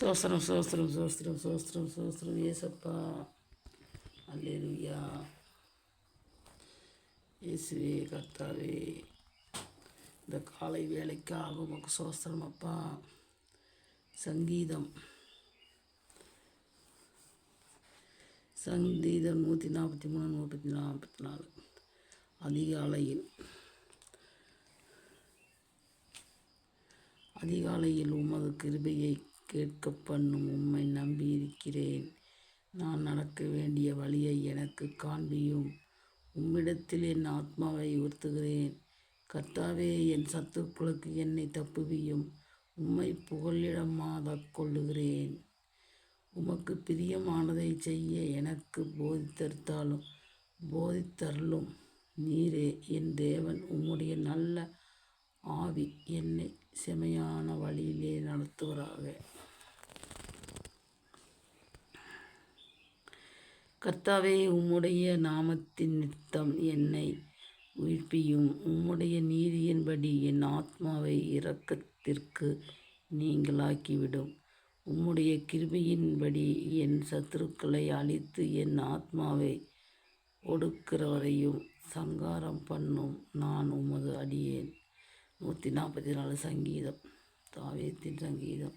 சோஸ்திரம் சோஸ்திரம் சோஸ்திரம் சோஸ்திரம் சோஸ்திரம். ஏசப்பா. அல்லேலுயா. இயேசுவே கர்த்தாவே இந்த காலை வேலைக்காக உமக்கு சோஸ்திரம் அப்பா. சங்கீதம். சங்கீதம் நூற்றி நாற்பத்தி மூணு முப்பத்தி நாற்பத்தி நாலு. அதிகாலையில் அதிகாலையில் உமது கிருபையை கேட்க பண்ணும் உம்மை நம்பியிருக்கிறேன். நான் நடக்க வேண்டிய வழியை எனக்கு காண்பியும். உம்மிடத்தில் என் ஆத்மாவை உறுத்துகிறேன் கர்த்தாவே என் சத்துக்களுக்கு என்னை தப்புவியும். உம்மை புகழிடமாக கொள்ளுகிறேன். உமக்கு பிரியமானதை செய்ய எனக்கு போதித்தருத்தாலும் போதித்தருளும் நீரே. என் தேவன் உம்முடைய நல்ல ஆவி என்னை செமையான வழியிலே நடத்துவராக கர்த்தாவே உம்முடைய நாமத்தின் நித்தம் என்னை உயிர்ப்பியும். உம்முடைய நீதியின்படி என் ஆத்மாவை இரக்கத்திற்கு நீங்களாக்கிவிடும். உம்முடைய கிருபையின்படி என் சத்துருக்களை அழித்து என் ஆத்மாவை ஒடுக்கிறவரையும் சங்காரம் பண்ணும் நான் உமது அடியேன். நூற்றி நாற்பத்தி நாலு சங்கீதம் தாவியத்தின் சங்கீதம்.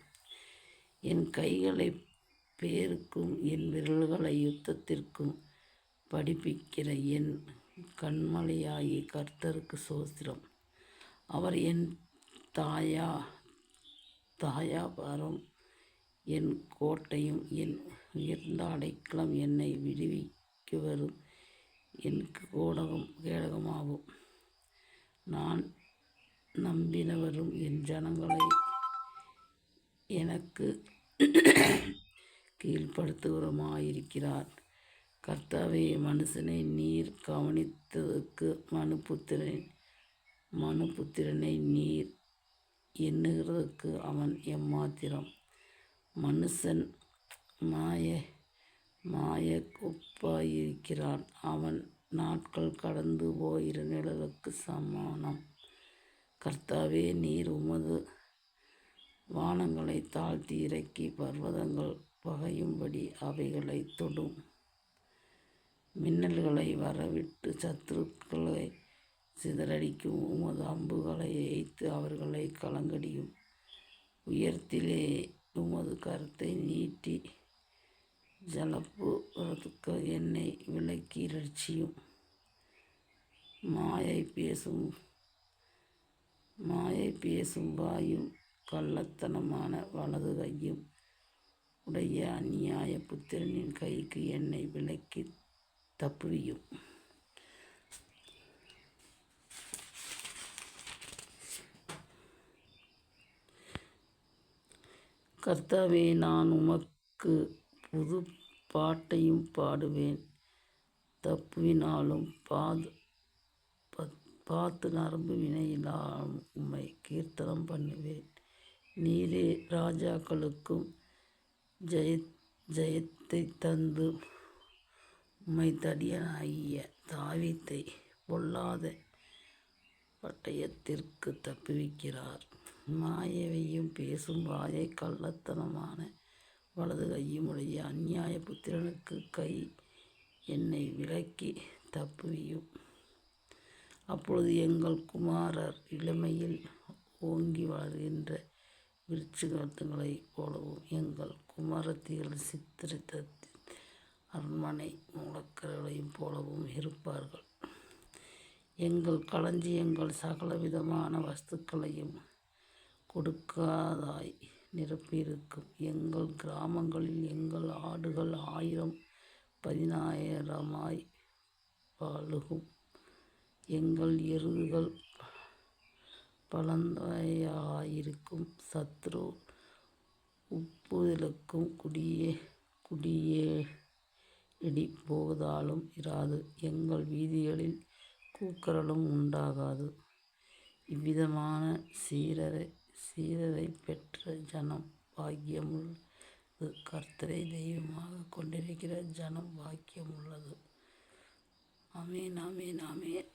என் கைகளை பேருக்கும் என் விரல்களை யுத்தத்திற்கும் படிப்பிக்கிற என் கண்மலையாகி கர்த்தருக்கு சோஸ்திரம் அவர் என் தாயா தாயாபாரம் என் கோட்டையும் என் உயர்ந்த அடைக்கலம் என்னை விடுவிக்க வரும் என் கோடகம் கேடகமாகும். நான் நம்பினவரும் என் ஜனங்களை எனக்கு கீழ்ப்படுத்துகிறமாயிருக்கிறார் கர்த்தாவே மனுஷனை நீர் கவனித்ததற்கு மனுபுத்திரன் மனுபுத்திரனை நீர் எண்ணுகிறதுக்கு அவன் எம்மாத்திரம். மனுஷன் மாய மாய ஒப்பாயிருக்கிறான் அவன் நாட்கள் கடந்து போகிற நிழலுக்கு சமானம். கர்த்தாவே நீர் உமது வானங்களை தாழ்த்தி இறக்கி பர்வதங்கள் பகையும்படி அவைகளை தொடும். மின்னல்களை வரவிட்டு சத்துருக்களை சிதறடிக்கும் உமது அம்புகளை எய்த்து அவர்களை கலங்கடியும். உயரத்திலே உமது கருத்தை நீட்டி ஜலப்பு என்னை விலக்கி ரட்சியும் மாயை பேசும் மாயை பேசும் வாயும் கள்ளத்தனமான வலது கையும் உடைய அந்நியாய புத்திரனின் கைக்கு என்னை விலக்கி தப்புவியும். கர்த்தாவே நான் உமக்கு புது பாட்டையும் பாடுவேன். தப்புவினாலும் பாது பார்த்து நரம்பு வினையிலா உம்மை கீர்த்தனம் பண்ணுவேன். நீரே ராஜாக்களுக்கும் ஜெய ஜெயத்தை தந்து உம்மை தடியனாகிய தாவித்தை பொல்லாத பட்டயத்திற்கு தப்புவிக்கிறார். மாயவையும் பேசும் வாயை கள்ளத்தனமான வலது கையும் உடைய அந்நியாய புத்திரனுக்கு கை என்னை விலக்கி தப்புவியும். அப்பொழுது எங்கள் குமாரர் இளமையில் ஓங்கி வளர்கின்ற விருட்சிகங்களைப் போலவும் எங்கள் குமாரத்திகள் சித்திரத்தின் அரண்மனை மூலக்கரைகளையும் போலவும் இருப்பார்கள். எங்கள் களஞ்சியங்கள் சகலவிதமான வஸ்துக்களையும் கொடுக்காதாய் நிரப்பியிருக்கும். எங்கள் கிராமங்களில் எங்கள் ஆடுகள் ஆயிரம் பதினாயிரமாய் பழுகும் எங்கள் எருதுகள் பலந்தையாயிருக்கும் சத்ரு உப்புதலுக்கும் குடியே குடியே இடி போவதாலும் இராது. எங்கள் வீதிகளில் கூக்குரலும் உண்டாகாது. இவ்விதமான சீரரை சீரரை பெற்ற ஜனம் பாக்கியமுள்ளது. கர்த்தரை தெய்வமாக கொண்டிருக்கிற ஜனம் பாக்கியமுள்ளது. அமேன் அமேன் அமேன்